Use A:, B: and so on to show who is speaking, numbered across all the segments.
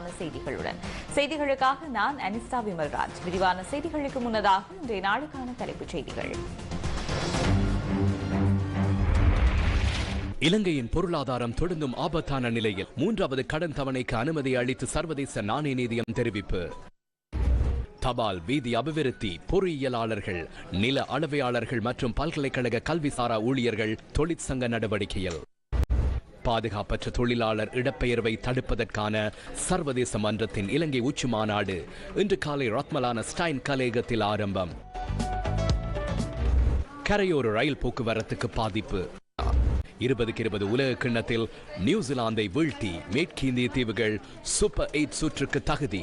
A: செய்திகளுடன். செய்திகளுக்காக நான் அனிஸ்தா விமல்ராஜ். விரிவான செய்திகளுக்கு முன்னதாக இன்றைய நாளுக்கான தலைப்புச் செய்திகள்.
B: இலங்கையின் பொருளாதாரம் தொடர்ந்தும் ஆபத்தான நிலையில் மூன்றாவது கடன் தவணைக்கு அனுமதி அளித்து சர்வதேச நாணய நிதியம் தெரிவிப்பு. தபால் வீதி அபிவிருத்தி பொறியியலாளர்கள் நில அளவையாளர்கள் மற்றும் பல்கலைக்கழக கல்விசாரா ஊழியர்கள் தொழிற்சங்க நடவடிக்கையில். பாதுகாப்பற்ற தொழிலாளர் இடப்பெயர்வை தடுப்பதற்கான சர்வதேச மன்றத்தின் இலங்கை உச்சி மாநாடு இன்று காலை ரத்மலான ஸ்டைன் கலேகத்தில் ஆரம்பம். கரையோர ரயில் போக்குவரத்துக்கு பாதிப்பு. இருபதுக்கு இருபது உலக கிண்ணத்தில் நியூசிலாந்தை வீழ்த்தி மேற்கிந்திய தீவுகள் சூப்பர் எயிட் சுற்றுக்கு தகுதி.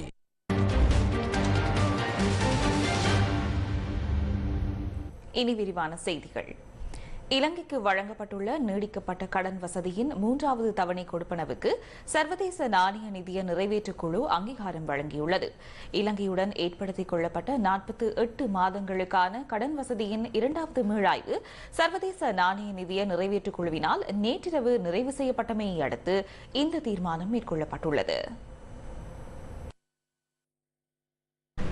A: இனி விரிவான செய்திகள். இலங்கைக்கு வழங்கப்பட்டுள்ள நீடிக்கப்பட்ட கடன் வசதியின் மூன்றாவது தவணை கொடுப்பனவுக்கு சர்வதேச நாணய நிதிய நிறைவேற்றுக் குழு அங்கீகாரம் வழங்கியுள்ளது. இலங்கையுடன் ஏற்படுத்திக் கொள்ளப்பட்ட நாற்பத்தி எட்டு மாதங்களுக்கான கடன் வசதியின் இரண்டாவது மீளாய்வு சர்வதேச நாணய நிதிய நிறைவேற்றுக் குழுவினால் நேற்றிரவு நிறைவு செய்யப்பட்டமையை அடுத்து இந்த தீர்மானம் மேற்கொள்ளப்பட்டுள்ளது.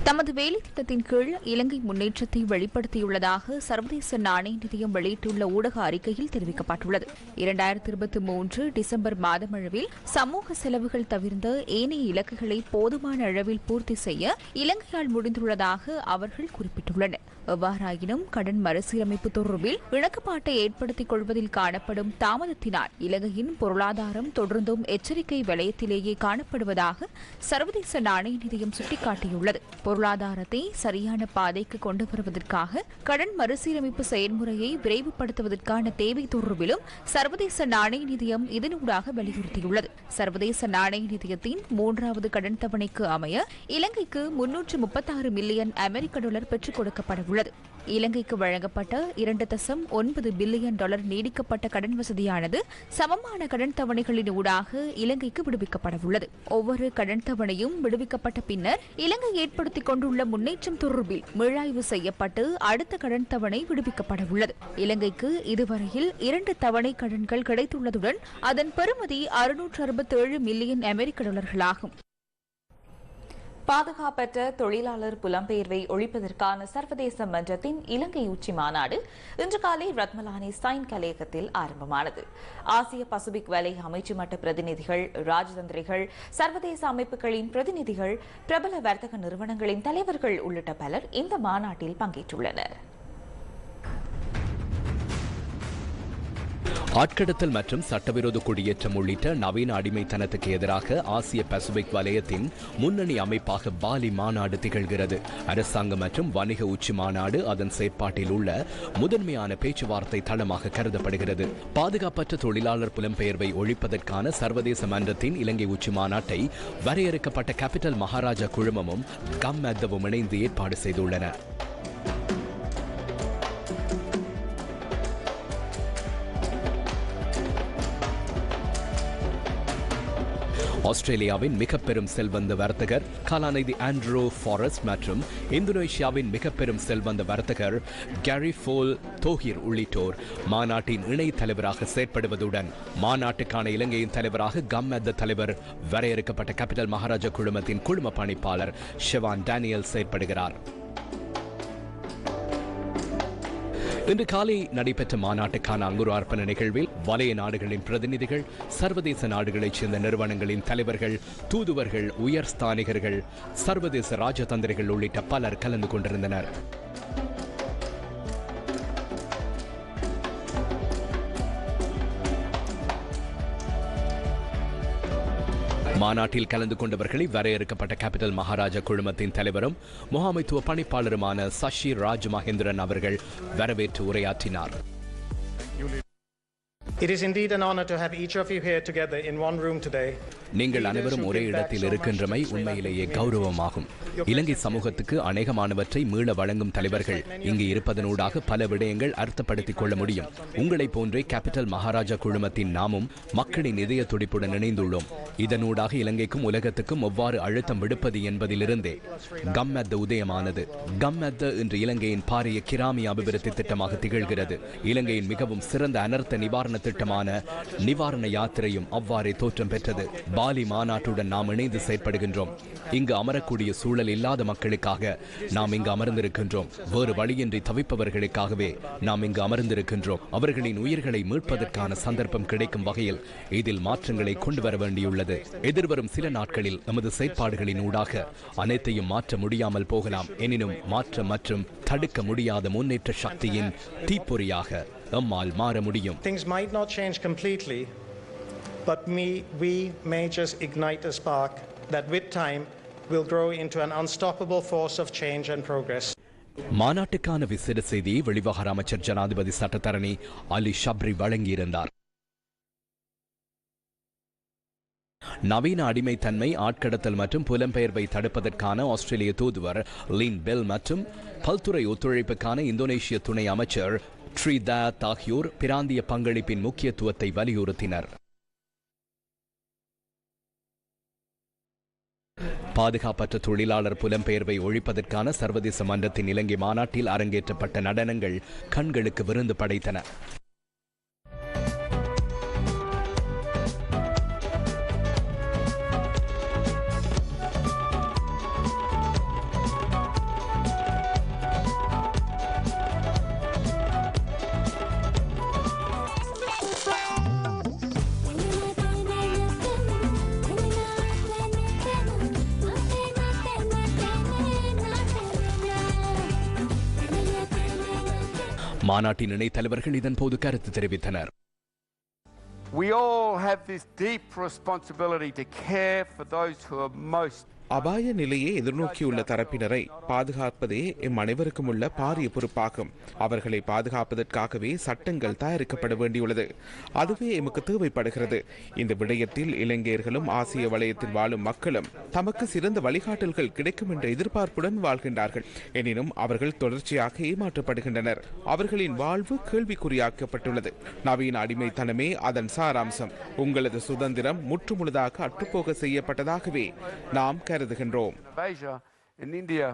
C: தமது வேலை திட்டத்தின் கீழ் இலங்கை முன்னேற்றத்தை வெளிப்படுத்தியுள்ளதாக சர்வதேச நாணய நிதியம் வெளியிட்டுள்ள ஊடக அறிக்கையில் தெரிவிக்கப்பட்டுள்ளது. இரண்டாயிரத்தி இருபத்தி மூன்று டிசம்பர் மாதமளவில் சமூக செலவுகள் தவிர்ந்த ஏனைய இலக்குகளை போதுமான அளவில் பூர்த்தி செய்ய இலங்கையால் முடிந்துள்ளதாக அவர்கள் குறிப்பிட்டுள்ளனர். எவ்வாறாயினும் கடன் மறுசீரமைப்பு தொடர்பில் இணக்கப்பாட்டை ஏற்படுத்திக் கொள்வதில் காணப்படும் தாமதத்தினால் இலங்கையின் பொருளாதாரம் தொடர்ந்தும் எச்சரிக்கை வலயத்திலேயே காணப்படுவதாக சர்வதேச நாணய நிதியம் சுட்டிக்காட்டியுள்ளது. பொருளாதாரத்தை சரியான பாதைக்கு கொண்டு வருவதற்காக கடன் மறுசீரமைப்பு செயல்முறையை விரைவுபடுத்துவதற்கான தேவை தொடர்பிலும் சர்வதேச நாணய நிதியம் இதனூடாக வலியுறுத்தியுள்ளது. சர்வதேச நாணய நிதியத்தின் மூன்றாவது கடன் தவணைக்கு அமைய இலங்கைக்கு முன்னூற்று முப்பத்தாறு மில்லியன் அமெரிக்க டாலர் பெற்றுக் கொடுக்கப்பட உள்ளது இலங்கைக்கு வழங்கப்பட்ட இரண்டு தசம் ஒன்பது பில்லியன் டாலர் நீடிக்கப்பட்ட கடன் வசதியானது சமமான கடன் தவணைகளின் ஊடாக இலங்கைக்கு விடுவிக்கப்படவுள்ளது. ஒவ்வொரு கடன் தவணையும் விடுவிக்கப்பட்ட பின்னர் இலங்கை ஏற்படுத்திக் கொண்டுள்ள முன்னேற்றம் தொடர்பில் மீளாய்வு செய்யப்பட்டு அடுத்த கடன் தவணை விடுவிக்கப்படவுள்ளது. இலங்கைக்கு இதுவரையில் இரண்டு தவணை கடன்கள் கிடைத்துள்ளதுடன் அதன் பெறுமதி அறுநூற்று அறுபத்தேழு மில்லியன் அமெரிக்க டாலர்களாகும்.
A: பாதுகாப்பற்ற தொழிலாளர் புலம்பெயர்வை ஒழிப்பதற்கான சர்வதேச மன்றத்தின் இலங்கை உச்சி மாநாடு இன்று காலை ரத்மலானி சைன் கலையகத்தில் ஆரம்பமானது. ஆசிய பசிபிக் வலை அமைச்சு மட்ட பிரதிநிதிகள் ராஜதந்திரிகள் சர்வதேச அமைப்புகளின் பிரதிநிதிகள் பிரபல வர்த்தக நிறுவனங்களின் தலைவர்கள் உள்ளிட்ட பலர் இந்த மாநாட்டில் பங்கேற்றுள்ளனர்.
B: ஆட்கடத்தல் மற்றும் சட்டவிரோத குடியேற்றம் உள்ளிட்ட நவீன அடிமைத்தனத்துக்கு எதிராக ஆசிய பசிபிக் வலயத்தின் முன்னணி அமைப்பாக பாலி மாநாடு திகழ்கிறது. அரசாங்கம் மற்றும் வணிக உச்சி மாநாடு அதன் செயற்பாட்டில் உள்ள முதன்மையான பேச்சுவார்த்தை தளமாக கருதப்படுகிறது. பாதுகாப்பற்ற தொழிலாளர் புலம்பெயர்வை ஒழிப்பதற்கான சர்வதேச மன்றத்தின் இலங்கை உச்சி மாநாட்டை வரையறுக்கப்பட்ட கேபிட்டல் மகாராஜா குழுமமும் கம் மெத்தவும் இணைந்து ஏற்பாடு செய்துள்ளன. ஆஸ்திரேலியாவின் மிக பெரும் செல்வந்த வர்த்தகர் கலாநிதி ஆண்ட்ரோ ஃபாரஸ்ட் மற்றும் இந்தோனேஷியாவின் மிக பெரும் செல்வந்த வர்த்தகர் கேரி ஃபோல் தோஹிர் உள்ளிட்டோர் மாநாட்டின் இணை தலைவராக செயற்படுவதுடன் மாநாட்டுக்கான இலங்கையின் தலைவராக கம்மெத்த தலைவர் வரையறுக்கப்பட்ட கேபிட்டல் மகாராஜா குழுமத்தின் குழும பணிப்பாளர் ஷெவான் டேனியல் செயற்படுகிறார். இன்று காலை நடைபெற்ற மாநாட்டுக்கான அங்குரார்ப்பண நிகழ்வில் வலய நாடுகளின் பிரதிநிதிகள் சர்வதேச நாடுகளைச் சேர்ந்த நிறுவனங்களின் தலைவர்கள் தூதுவர்கள் உயர் ஸ்தானிகர்கள் சர்வதேச ராஜதந்திரிகள் உள்ளிட்ட பலர் கலந்து கொண்டிருந்தனர். மாநாட்டில் கலந்து கொண்டவர்களை வரையறுக்கப்பட்ட கேபிட்டல் மகாராஜா குழுமத்தின் தலைவரும் முகாமைத்துவ பணிப்பாளருமான சஷி ராஜ் மகேந்திரன் அவர்கள் வரவேற்று உரையாற்றினார்.
D: It is indeed an honor to have each of you here together in one room today.
B: நீங்கள் அனைவரும் ஒரே இடத்தில் இருக்கின்றமை உண்மையிலேயே கௌரவமாகும். இலங்கை சமூகத்துக்கு அநேகமானவற்றை மீள வழங்கும் தலைவர்கள் இங்கு இருப்பதனூடாக பல விடயங்கள் அர்த்தப்படுத்திக் கொள்ள முடியும். உங்களைப் போன்றே கேபிட்டல் மகாராஜா குழுமத்தின் நாமும் மக்களின் இதய துடிப்புடன் இணைந்துள்ளோம். இதனூடாக இலங்கைக்கும் உலகத்துக்கும் எவ்வாறு அழுத்தம் விடுப்பது என்பதிலிருந்தே. கம் அத்த உதயமானது. கம் அத்த இன்று இலங்கையின் பாரிய கிராமிய அபிவிருத்தி திட்டமாக திகழ்கிறது. இலங்கையின் மிகவும் சிறந்த அனர்த்த நிவாரண திட்டமான நிவாரண யாத்திரையும் அவ்வாறே தோற்றம் பெற்றது. பாலி மாநாட்டுடன் நாம் இணைந்து செயற்படுகின்றோம். இங்கு அமரக்கூடிய சூழல் இல்லாத மக்களுக்காக நாம் இங்கு அமர்ந்திருக்கின்றோம். வேறு வழியின்றி தவிப்பவர்களுக்காகவே நாம் இங்கு அமர்ந்திருக்கின்றோம். அவர்களின் உயிர்களை மீட்பதற்கான சந்தர்ப்பம் கிடைக்கும் வகையில் இதில் மாற்றங்களை கொண்டு வர வேண்டியுள்ளது. எதிர்வரும் சில நாட்களில் நமது செயற்பாடுகளின் ஊடாக அனைத்தையும் மாற்ற முடியாமல் போகலாம். எனினும் மாற்றம் மற்றும் தடுக்க முடியாத முன்னேற்ற சக்தியின் தீப்பொறியாக நம்மால் மாற முடியும்
D: Things might not change completely, but me, we may just ignite a spark that with time will grow into an unstoppable force of change and progress.
B: மாநாட்டுக்கான விசேட செய்தியை வெளிவகார அமைச்சர் ஜனாதிபதி சட்டத்தரணி அலி ஷப்ரி வழங்கியிருந்தார் நவீன அடிமைத்தன்மை ஆட்கடத்தல் மற்றும் புலம்பெயர்வை தடுப்பதற்கான ஆஸ்திரேலிய தூதுவர் லின் பெல் மற்றும் பல்துறை ஒத்துழைப்புக்கான இந்தோனேஷிய துணை அமைச்சர் ட்ரீ தயாத் ஆகியோர் பிராந்திய பங்களிப்பின் முக்கியத்துவத்தை வலியுறுத்தினர். பாதுகாப்பற்ற தொழிலாளர் புலம்பெயர்வை ஒழிப்பதற்கான சர்வதேச மன்றத்தின் இலங்கை மாநாட்டில் அரங்கேற்றப்பட்ட நடனங்கள் கண்களுக்கு விருந்து படைத்தன. மாநாட்டின் இணைத் தலைவர்கள் இதன்போது கருத்து தெரிவித்தனர்
E: We all have this deep responsibility to care for those who are most
F: அபாய நிலையை எதிர்நோக்கியுள்ள தரப்பினரை பாதுகாப்பதே எம் அனைவருக்கும் உள்ள பாரிய பொறுப்பாகும். அவர்களை பாதுகாப்பதற்காகவே சட்டங்கள் தயாரிக்கப்பட வேண்டியுள்ளது. அதுவே எமக்கு தேவைப்படுகிறது. இந்த விடயத்தில் இலங்கையர்களும் ஆசிய வலயத்தில் வாழும் மக்களும் தமக்கு சிறந்த வழிகாட்டல்கள் கிடைக்கும் என்ற எதிர்பார்ப்புடன் வாழ்கின்றார்கள். எனினும் அவர்கள் தொடர்ச்சியாக ஏமாற்றப்படுகின்றனர். அவர்களின் வாழ்வு கேள்விக்குறியாக்கப்பட்டுள்ளது. நவீன அடிமைத்தனமே அதன் சாராம்சம். உங்களது சுதந்திரம் முற்றுமுழுதாக அற்றுப்போக செய்யப்பட்டதாகவே நாம் கருதுகின்றோம்
E: of Asia in India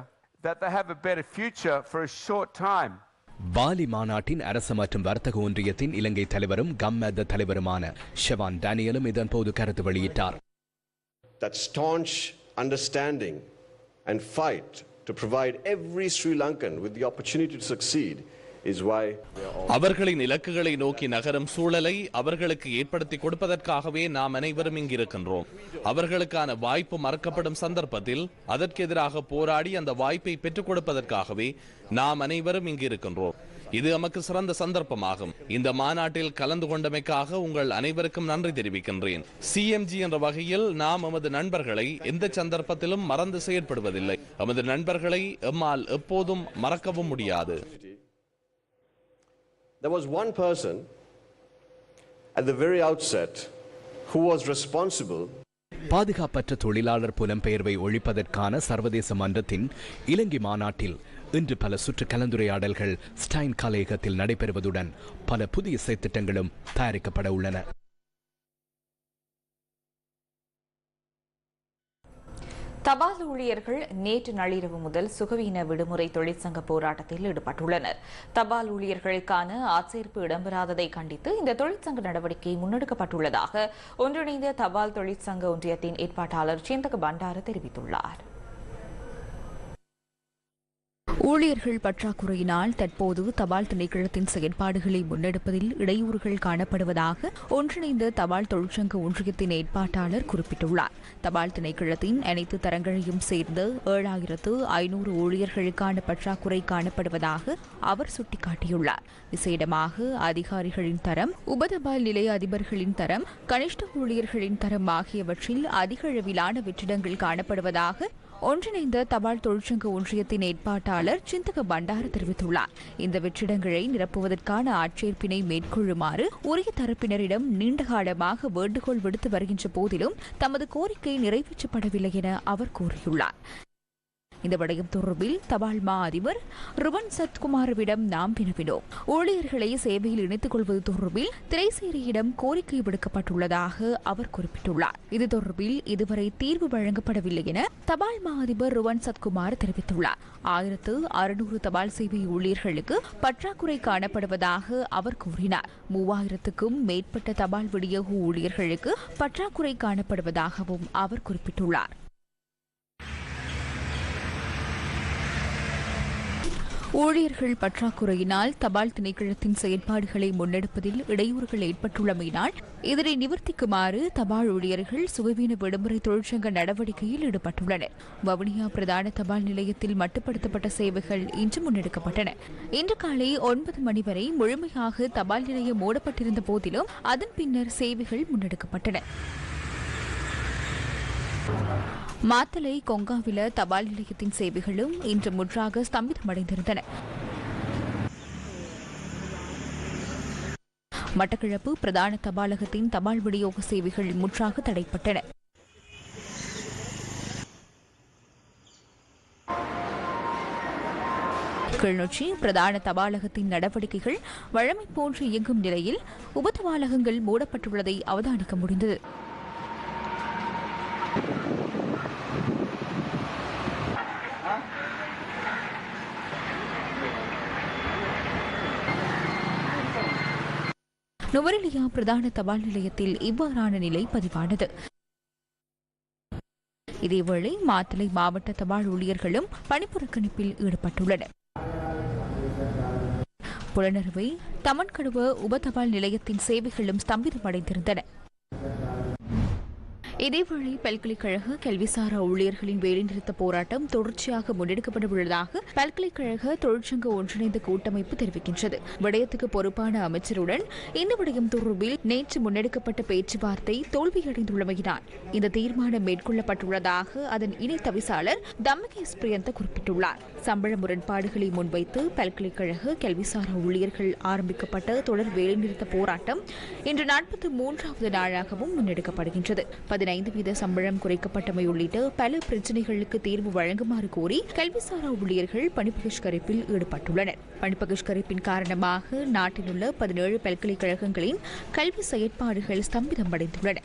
E: that they have a better future for a short time.
B: Bali மாநாட்டின் அரசு மற்றும் வர்த்தக ஒன்றியத்தின் இலங்கை தலைவரும் கம்மத தலைவருமான ஷெவான் டேனியலும் இதன்போது கருத்து வெளியிட்டார்
G: that staunch understanding and fight to provide every Sri Lankan with the opportunity to succeed
H: அவர்களின் இலக்குகளை நோக்கி நகரும் சூழலை அவர்களுக்கு ஏற்படுத்தி கொடுப்பதற்காகவே நாம் அனைவரும் இங்கிருக்கின்றோம். அவர்களுக்கான வாய்ப்பு மறக்கப்படும் சந்தர்ப்பத்தில் அதற்கு எதிராக போராடி அந்த வாய்ப்பை பெற்றுக் கொடுப்பதற்காகவே நாம் அனைவரும் இங்கு இருக்கின்றோம் இது நமக்கு சிறந்த சந்தர்ப்பமாகும். இந்த மாநாட்டில் கலந்து கொண்டமைக்காக உங்கள் அனைவருக்கும் நன்றி தெரிவிக்கின்றேன். சிஎம்ஜி என்ற வகையில் நாம் எமது நண்பர்களை எந்த சந்தர்ப்பத்திலும் மறந்து செயற்படுவதில்லை. எமது நண்பர்களை எம்மால் எப்போதும் மறக்கவும் முடியாது.
G: There was one person at the very outset who was responsible.
B: பாதுகாப்பற்ற தொழிலாளர் புலம்பெயர்வை ஒழிப்பதற்கான சர்வதேச மன்றத்தின் இலங்கை மாநாட்டில் இன்று பல சுற்று கலந்துரையாடல்கள் ஸ்டைன் கலையகத்தில் நடைபெறுவதுடன் பல புதிய செயற்திட்டங்களும் தயாரிக்கப்பட உள்ளன.
A: தபால் ஊழியர்கள் நேற்று நள்ளிரவு முதல் சுகவீன விடுமுறை தொழிற்சங்க போராட்டத்தில் ஈடுபட்டுள்ளனர். தபால் ஊழியர்களுக்கான ஆட்சேர்ப்பு இடம்பெறாததை கண்டித்து இந்த தொழிற்சங்க நடவடிக்கை முன்னெடுக்கப்பட்டுள்ளதாக ஒன்றிணைந்த தபால் தொழிற்சங்க ஒன்றியத்தின் ஏற்பாட்டாளர் சேந்தக பண்டார தெரிவித்துள்ளார்.
C: ஊழியர்கள் பற்றாக்குறையினால் தற்போது தபால் திணைக்களத்தின் செயற்பாடுகளை முன்னெடுப்பதில் இடையூறுகள் காணப்படுவதாக ஒன்றிணைந்த தபால் தொழிற்சங்க ஒன்றியத்தின் ஏற்பாட்டாளர் குறிப்பிட்டுள்ளார். தபால் திணைக்களத்தின் அனைத்து தரங்களையும் சேர்ந்து ஏழாயிரத்து ஐநூறு ஊழியர்களுக்கான பற்றாக்குறை காணப்படுவதாக அவர் சுட்டிக்காட்டியுள்ளார். விசேடமாக அதிகாரிகளின் தரம் உபதபால் நிலைய அதிபர்களின் தரம் கனிஷ்ட ஊழியர்களின் தரம் ஆகியவற்றில் அதிக அளவிலான வெற்றிடங்கள் காணப்படுவதாக ஒன்றிணைந்த தபால் தொழிற்சங்க ஒன்றியத்தின் ஏற்பாட்டாளர் சிந்தக பண்டார தெரிவித்துள்ளார். இந்த வெற்றிடங்களை நிரப்புவதற்கான ஆட்சேர்ப்பினை மேற்கொள்ளுமாறு உரிய தரப்பினரிடம் நீண்டகாலமாக வேண்டுகோள் விடுத்து வருகின்ற போதிலும் தமது கோரிக்கை நிறைவேற்றப்படவில்லை என அவர் கூறியுள்ளார். இந்த விடயம் தொடர்பில் தபால் மா அதிபர் ருவன் சத்குமாரவிடம் நாம் வினவினோம். ஊழியர்களை சேவையில் இணைத்துக் கொள்வது தொடர்பில் திரைசேரியிடம் கோரிக்கை விடுக்கப்பட்டுள்ளதாக அவர் குறிப்பிட்டுள்ளார். இது தொடர்பில் இதுவரை தீர்வு வழங்கப்படவில்லை என தபால் மா அதிபர் ருவன் சத்குமார் தெரிவித்துள்ளார். ஆயிரத்து அறுநூறு தபால் சேவை ஊழியர்களுக்கு பற்றாக்குறை காணப்படுவதாக அவர் கூறினார். மூவாயிரத்துக்கும் மேற்பட்ட தபால் விநியோக ஊழியர்களுக்கு பற்றாக்குறை காணப்படுவதாகவும் அவர் குறிப்பிட்டுள்ளார். ஊழியர்கள் பற்றாக்குறையினால் தபால் திணைக்களத்தின் செயற்பாடுகளை முன்னெடுப்பதில் இடையூறுகள் ஏற்பட்டுள்ளமையினால் இதனை நிவர்த்திக்குமாறு தபால் ஊழியர்கள் சுகவீன விடுமுறை தொழிற்சங்க நடவடிக்கையில் ஈடுபட்டுள்ளனர். வவுனியா பிரதான தபால் நிலையத்தில் மட்டுப்படுத்தப்பட்ட சேவைகள் இன்று முன்னெடுக்கப்பட்டன. இன்று காலை ஒன்பது மணி வரை முழுமையாக தபால் நிலையம் மூடப்பட்டிருந்த போதிலும் அதன் பின்னர் சேவைகள் முன்னெடுக்கப்பட்டன. மாத்தலை கொங்காவில தபால் நிலையத்தின் சேவைகளும் இன்று முற்றாக ஸ்தம்பிதமடைந்திருந்தன. மட்டக்கிழப்பு பிரதான தபாலகத்தின் தபால் விநியோக சேவைகள் முற்றாக தடைப்பட்டன. கிளிநொச்சி பிரதான தபாலகத்தின் நடவடிக்கைகள் வழமை போன்று இயங்கும் நிலையில் உபதபாலகங்கள் மூடப்பட்டுள்ளதை அவதானிக்க முடிந்தது. நுவரெலியா பிரதான தபால் நிலையத்தில் இவ்வாறான நிலை பதிவானது. இதேவேளை மாத்தளை மாவட்ட தபால் ஊழியர்களும் பணிப்புறக்கணிப்பில் ஈடுபட்டுள்ளனர். புலனறுவை தமன்கடுவ உப தபால் நிலையத்தின் சேவைகளும் ஸ்தம்பிதமடைந்திருந்தன. இதேவேளை பல்கலைக்கழக கல்விசாரா ஊழியர்களின் வேலைநிறுத்த போராட்டம் தொடர்ச்சியாக முன்னெடுக்கப்பட உள்ளதாக பல்கலைக்கழக தொழிற்சங்க ஒன்றிணைந்த கூட்டமைப்பு தெரிவிக்கின்றது. விடயத்துக்கு பொறுப்பான அமைச்சருடன் இந்த விடயம் தொடர்பில் நேற்று முன்னெடுக்கப்பட்ட பேச்சுவார்த்தை தோல்வியடைந்துள்ளமையினால் இந்த தீர்மானம் மேற்கொள்ளப்பட்டுள்ளதாக அதன் இணை தவிசாளர் தம்மகேஸ் பிரியந்த குறிப்பிட்டுள்ளார். சம்பள முரண்பாடுகளை முன்வைத்து பல்கலைக்கழக கல்விசாரா ஊழியர்கள் ஆரம்பிக்கப்பட்ட தொடர் வேலைநிறுத்த போராட்டம் இன்று நாற்பத்தி மூன்றாவது நாளாகவும் முன்னெடுக்கப்படுகின்றது. பதினைந்து வீத சம்பளம் குறைக்கப்பட்டமை உள்ளிட்ட பல பிரச்சினைகளுக்கு தீர்வு வழங்குமாறு கோரி கல்விசாரா ஊழியர்கள் பணிபகிஷ்கரிப்பில் ஈடுபட்டுள்ளனர். பணிபகிஷ்கரிப்பின் காரணமாக நாட்டில் உள்ள பதினேழு பல்கலைக்கழகங்களின் கல்வி செயற்பாடுகள் ஸ்தம்பிதமடைந்துள்ளன.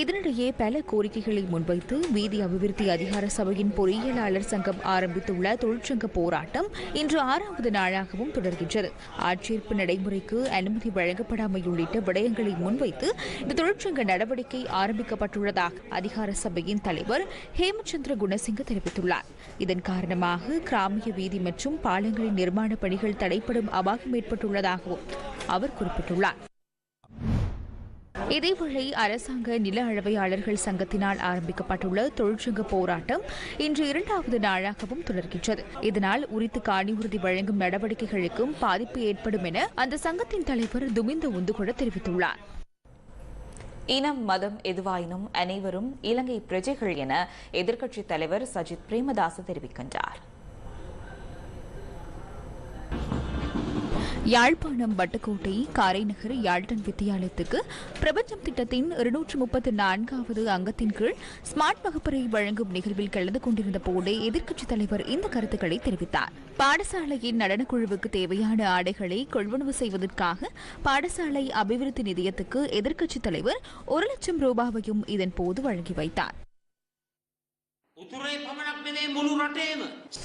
C: இதனிடையே பல கோரிக்கைகளை முன்வைத்து வீதி அபிவிருத்தி அதிகார சபையின் பொறியியலாளர் சங்கம் ஆரம்பித்துள்ள தொழிற்சங்க போராட்டம் இன்று ஆறாவது நாளாகவும் தொடர்கின்றது. ஆட்சேர்ப்பு நடைமுறைக்கு அனுமதி வழங்கப்படாமை உள்ளிட்ட விடயங்களை முன்வைத்து இந்த தொழிற்சங்க நடவடிக்கை ஆரம்பிக்கப்பட்டுள்ளதாக அதிகார சபையின் தலைவர் ஹேமச்சந்திர குணசிங்க தெரிவித்துள்ளார். இதன் காரணமாக கிராமிய வீதி மற்றும் பாலங்களின் நிர்மாண பணிகள் தடைப்படும் அபாயம் ஏற்பட்டுள்ளதாகவும் அவர் குறிப்பிட்டுள்ளார். இதேவேளை அரசாங்க நில அளவையாளர்கள் சங்கத்தினால் ஆரம்பிக்கப்பட்டுள்ள தொழிற்சங்க போராட்டம் இன்று இரண்டாவது நாளாகவும் தொடர்கின்றது. இதனால் உரித்து காணி உறுதி வழங்கும் நடவடிக்கைகளுக்கும் பாதிப்பு ஏற்படும் என அந்த சங்கத்தின் தலைவர் துமிந்த உந்துகொட தெரிவித்துள்ளார்.
A: இனம் மதம் எதுவாயினும் அனைவரும் இலங்கை பிரஜைகள் என எதிர்க்கட்சித் தலைவர் சஜித் பிரேமதாச தெரிவிக்கின்றார்.
C: யாழ்ப்பாணம் வட்டுக்கோட்டை காரைநகர் யாழ்டன் வித்தியாலயத்துக்கு பிரபஞ்சம் திட்டத்தின் இருநூற்று முப்பத்தி நான்காவது அங்கத்தின் கீழ் ஸ்மார்ட் வகுப்பறை வழங்கும் நிகழ்வில் கலந்து கொண்டிருந்த போதே எதிர்க்கட்சித் தலைவர் இந்த கருத்துக்களை தெரிவித்தார். பாடசாலையின் நடனக்குழுவுக்கு தேவையான ஆடைகளை கொள்வனவு செய்வதற்காக பாடசாலை அபிவிருத்தி நிதியத்துக்கு எதிர்க்கட்சித் தலைவர் ஒரு லட்சம் ரூபாவையும் இதன் போது வழங்கி வைத்தார்.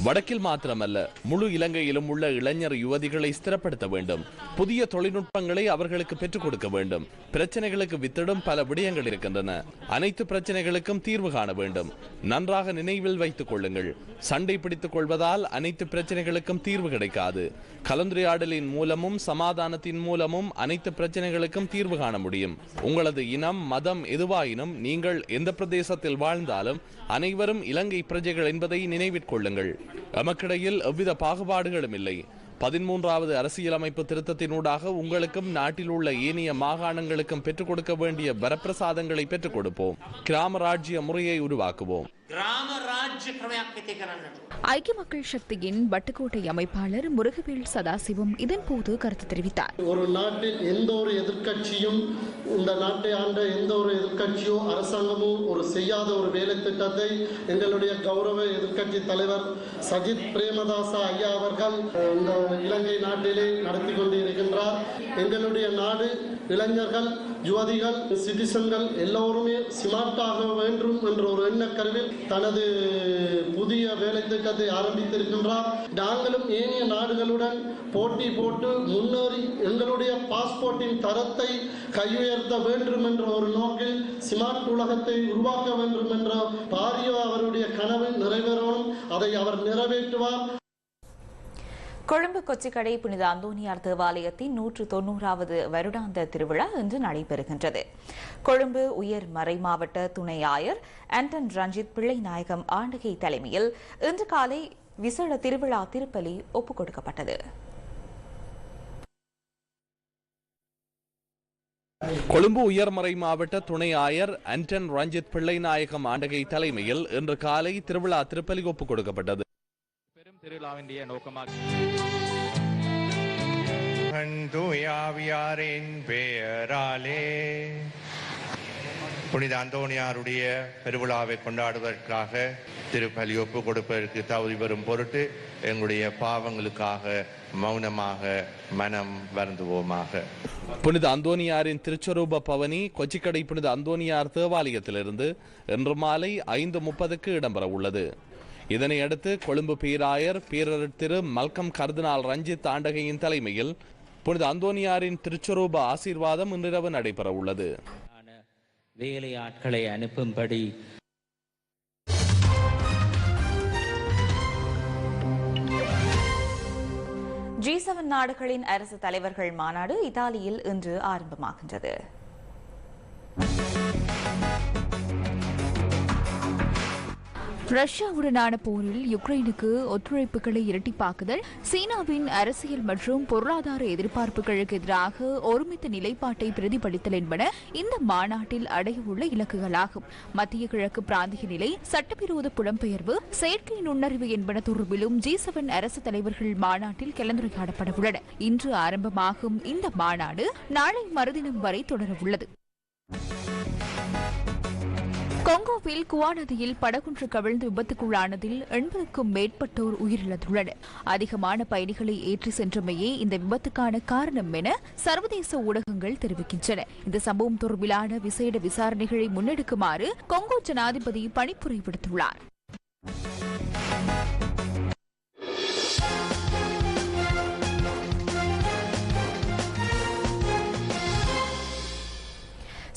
H: வடக்கில் மாத்திரமல்ல முழு இலங்கையிலும் உள்ள இளைஞர் யுவதிகளை ஸ்திரப்படுத்த வேண்டும். புதிய தொழில்நுட்பங்களை அவர்களுக்கு பெற்றுக் கொடுக்க வேண்டும். பிரச்சனைகளுக்கு வித்திடும் பல விடயங்கள் இருக்கின்றன. அனைத்து பிரச்சனைகளுக்கும் தீர்வு காண வேண்டும். நன்றாக நினைவில் வைத்துக் கொள்ளுங்கள். சண்டை பிடித்துக் கொள்வதால் அனைத்து பிரச்சனைகளுக்கும் தீர்வு கிடைக்காது. கலந்துரையாடலின் மூலமும் சமாதானத்தின் மூலமும் அனைத்து பிரச்சனைகளுக்கும் தீர்வு காண முடியும். உங்களது இனம் மதம் எதுவாயினும் நீங்கள் எந்த பிரதேசத்தில் வாழ்ந்தாலும் அனைவரும் இலங்கை பிரஜைகள் என்பதை நினைவிற்கொள்ளுங்கள் எமக்கிடையில் எவ்வித பாகுபாடுகளும் இல்லை. பதிமூன்றாவது அரசியலமைப்பு திருத்தத்தினூடாக உங்களுக்கும் நாட்டில் உள்ள ஏனைய மாகாணங்களுக்கும் பெற்றுக் கொடுக்க வேண்டிய வரப்பிரசாதங்களை பெற்றுக் கொடுப்போம். கிராம ராஜ்ய முறையை உருவாக்குவோம்.
C: ஐக்கிய மக்கள் சக்தியின் வட்டுக்கோட்டை அமைப்பாளர் முருகவேல் சதாசிவம் இதன் போது கருத்து தெரிவித்தார்.
I: ஒரு நாட்டில் எந்த ஒரு எதிர்கட்சியும் இந்த நாட்டை ஆண்ட எந்த ஒரு எதிர்கட்சியோ அரசாங்கமோ ஒரு செய்யாத ஒரு வேலை திட்டத்தை எங்களுடைய கௌரவ எதிர்கட்சி தலைவர் சஜித் பிரேமதாசா ஐயா அவர்கள் இந்த இலங்கை நாட்டிலே நடத்தி கொண்டு இருக்கின்றார் எங்களுடைய நாடு இளைஞர்கள் யுவதிகள் சிட்டிசன்கள் எல்லோருமே ஸ்மார்ட்டாக வேண்டும் என்ற ஒரு எண்ணக்கருவில் தனது புதிய வேலை திட்டத்தை ஆரம்பித்திருக்கின்றார். நாங்களும் ஏனைய நாடுகளுடன் போட்டி போட்டு முன்னேறி எங்களுடைய பாஸ்போர்ட்டின் தரத்தை கையுயர்த்த வேண்டும் என்ற ஒரு நோக்கில் ஸ்மார்ட் உலகத்தை உருவாக்க வேண்டும் என்ற பாரிய அவருடைய கனவு நிறைவேறணும். அதை அவர் நிறைவேற்றுவார்.
A: கொழும்பு கொச்சிக்கடை புனித அந்தோனியார் தேவாலயத்தின் நூற்று தொன்னூறாவது வருடாந்த திருவிழா இன்று நடைபெறுகின்றது. கொழும்பு உயர் மறை மாவட்ட துணை ஆயர் ஆண்டன் ரஞ்சித் பிள்ளைநாயகம் ஆண்டகை தலைமையில் இன்று காலை விசேட திருவிழா திருப்பலி ஒப்புக் கொடுக்கப்பட்டது.
H: கொழும்பு உயர்மறை மாவட்ட துணை ஆயர் அன்டன் ரஞ்சித் பிள்ளைநாயகம் ஆண்டகை தலைமையில் இன்று காலை திருவிழா திருப்பலி ஒப்புக் கொடுக்கப்பட்டது.
J: திருவிழாவின் நோக்கமாக.
K: தூயாவியாரின் பெயராலே. புனித அந்தோணியாருடைய பெருவிழாவை கொண்டாடுவதற்காக திருப்பலி ஒப்பு கொடுப்பதற்கு தகுதி பெறும் பொருட்டு எங்களுடைய பாவங்களுக்காக மௌனமாக மனம் வருந்துவோமாக.
H: புனித அந்தோனியாரின் திருச்சொரூப பவனி கொச்சிக்கடை புனித அந்தோனியார் தேவாலயத்திலிருந்து இன்று மாலை ஐந்து முப்பதுக்கு இடம்பெற உள்ளது இதனை அடுத்து கொழும்பு பேராயர் பேரர் திரு மல்கம் கர்தினால் ரஞ்சித் ஆண்டகையின் தலைமையில் புனித அந்தோனியாரின் திருச்சொரூப ஆசீர்வாதம் இன்றிரவு நடைபெற உள்ளது
J: வேலை ஆட்களை அனுப்பும்படி
A: ஜி செவன் நாடுகளின் அரசு தலைவர்கள் மாநாடு இத்தாலியில் இன்று ஆரம்பமாகின்றது.
C: ரஷ்யாவுடனான போரில் யுக்ரைனுக்கு ஒத்துழைப்புகளை இரட்டிப்பாக்குதல் சீனாவின் அரசியல் மற்றும் பொருளாதார எதிர்பார்ப்புகளுக்கு எதிராக ஒருமித்த நிலைப்பாட்டை பிரதிபலித்தல் என்பன இந்த மாநாட்டில் அடையவுள்ள இலக்குகளாகும். மத்திய கிழக்கு பிராந்திய நிலை சட்டவிரோத புலம்பெயர்வு செயற்கை நுண்ணறிவு என்பன தொடர்பிலும் ஜி செவன் அரசு தலைவர்கள் மாநாட்டில் கலந்துரையாடப்பட உள்ளன. இன்று ஆரம்பமாகும் இந்த மாநாடு நாளை மறுதினம் வரை தொடரவுள்ளது கொங்கோவில் குவா நதியில் படகுன்று கவிழ்ந்து விபத்துக்குள்ளானதில் எண்பதுக்கும் மேற்பட்டோர் உயிரிழந்துள்ளனர். அதிகமான பயணிகளை ஏற்றி சென்றமையே இந்த விபத்துக்கான காரணம் என சர்வதேச ஊடகங்கள் தெரிவிக்கின்றன. இந்த சம்பவம் தொடர்பிலான விசேட விசாரணைகளை முன்னெடுக்குமாறு கொங்கோ ஜனாதிபதி பணிப்புரை விடுத்துள்ளார்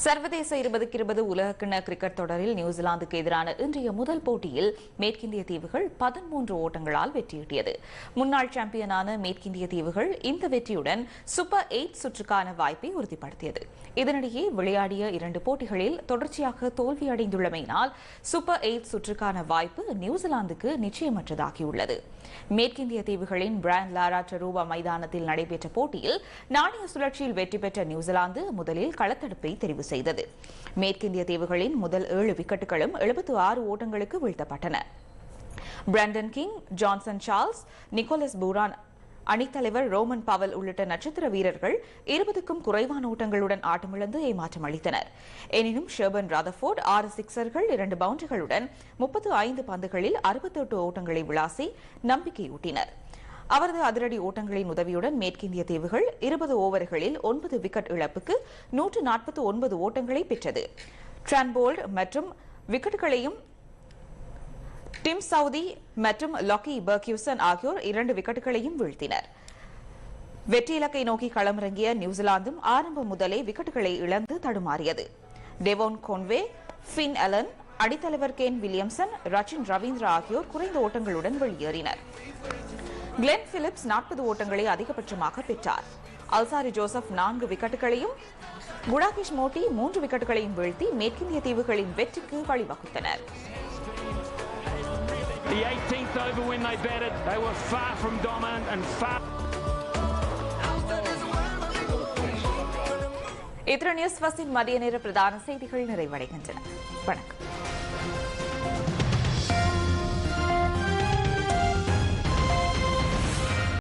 A: சர்வதேச இருபதுக்கு இருபது உலகக்கிண கிரிக்கெட் தொடரில் நியூசிலாந்துக்கு எதிரான இன்றைய முதல் போட்டியில் மேற்கிந்திய தீவுகள் பதிமூன்று ஓட்டங்களால் வெற்றியீட்டியது முன்னாள் சாம்பியனான மேற்கிந்திய தீவுகள் இந்த வெற்றியுடன் சூப்பர் எயிட் சுற்றுக்கான வாய்ப்பை உறுதிப்படுத்தியது. இதனிடையே விளையாடிய இரண்டு போட்டிகளில் தொடர்ச்சியாக தோல்வியடைந்துள்ளமையினால் சூப்பர் எயிட் சுற்றுக்கான வாய்ப்பு நியூசிலாந்துக்கு நிச்சயமற்றதாகியுள்ளது. மேற்கிந்திய தீவுகளின் பிராண்ட் லாரா டெரூவா மைதானத்தில் நடைபெற்ற போட்டியில் நாணய சுழற்சியில் வெற்றி பெற்ற நியூசிலாந்து முதலில் களத்தடுப்பை தெரிவு செய்தது. மேற்கிந்திய தீவுகளின் முதல் ஏழு விக்கெட்டுகளும் எழுபத்து ஆறு ஓட்டங்களுக்கு வீழ்த்தப்பட்டன. Brandon King Johnson Charles Nicholas Pooran அணித்தலைவர் ரோமன் பவல் உள்ளிட்ட நட்சத்திர வீரர்கள் இருபதுக்கும் குறைவான ஓட்டங்களுடன் ஆட்டமிழந்து ஏமாற்றம் அளித்தனர். எனினும் ஷெர்பன் ராதபோர்ட் ஆறு சிக்சர்கள் இரண்டு பவுண்டரிகளுடன் முப்பத்து ஐந்து பந்துகளில் அறுபத்தெட்டு ஓட்டங்களை விளாசி நம்பிக்கையூட்டினர். அவரது அதிரடி ஓட்டங்களின் உதவியுடன் மேற்கிந்திய தீவுகள் இருபது ஓவர்களில் ஒன்பது விக்கெட் இழப்புக்கு நூற்று நாற்பத்தி ஒன்பது ஓட்டங்களை பெற்றது. ட்ரான்போல்ட் மற்றும் விக்கெட்டுகளையும் டிம் சவுதி மற்றும் லாக்கி பர்கியூசன் ஆகியோர் இரண்டு விக்கெட்டுகளையும் வீழ்த்தினர். வெற்றி இலக்கை நோக்கி களமிறங்கிய நியூசிலாந்தும் ஆரம்பம் முதலே விக்கெட்டுகளை இழந்து தடுமாறியது. டெவோன் கோன்வே ஃபின் அலன் அணித்தலைவர் கேன் வில்லியம்சன் ரச்சின் ரவீந்திரா ஆகியோர் குறைந்த ஓட்டங்களுடன் வெளியேறினர். கிளென் பிலிப்ஸ் நாற்பது ஓட்டங்களை அதிகபட்சமாக பெற்றார். அல்சாரி ஜோசப் நான்கு விக்கெட்டுகளையும் குடாகிஷ் மோட்டி மூன்று விக்கெட்டுகளையும் வீழ்த்தி மேற்கிந்திய தீவுகளின் வெற்றிக்கு வழிவகுத்தனர்.
L: The 18th over when they batted, they were far from dominant and far.
A: இத்துடன் நியூஸ் மதிய நேர பிரதான செய்திகள் நிறைவடைகின்றன. வணக்கம்.